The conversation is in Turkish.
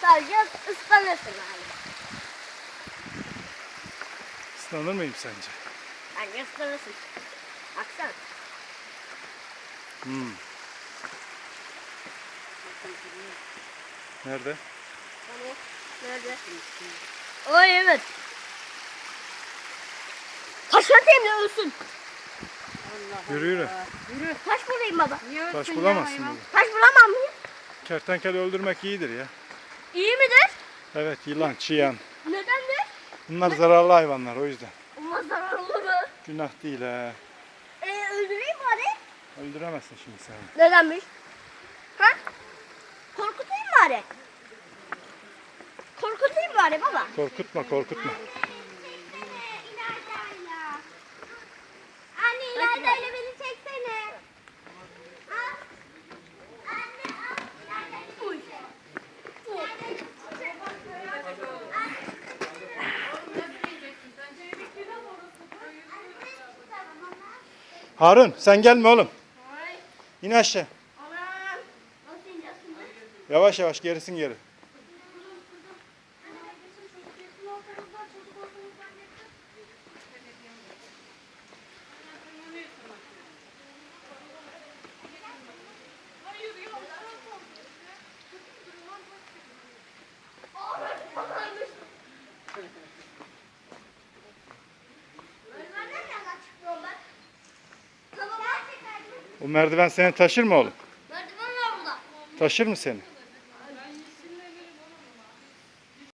Sadece ıslanırsın yani. Islanır mıyım sence? Bence ıslanırsın. Baksana. Hmm. Nerede? Hani nerede? Ay evet. Taş atayım da ölsün. Yürü yürü. Yürü. Taş bulayım baba. Niye Taş ölsün ya bulamazsın hayvan? Taş bulamam mı? Kertenkele öldürmek iyidir ya. Evet yılan, çıyan. Nedendir? Bunlar zararlı hayvanlar o yüzden. Ama zararlı mı? Günah değil ha. Ee, öldüreyim bari. Öldüremezsin şimdi sen. Nedenmiş? Ha? Korkutayım bari. Korkutayım bari baba. Korkutma korkutma. Harun sen gelme oğlum. İn aşağı. Yavaş yavaş gerisin geri. O merdiven seni taşır mı oğlum? Merdiven var burada. Taşır mı seni?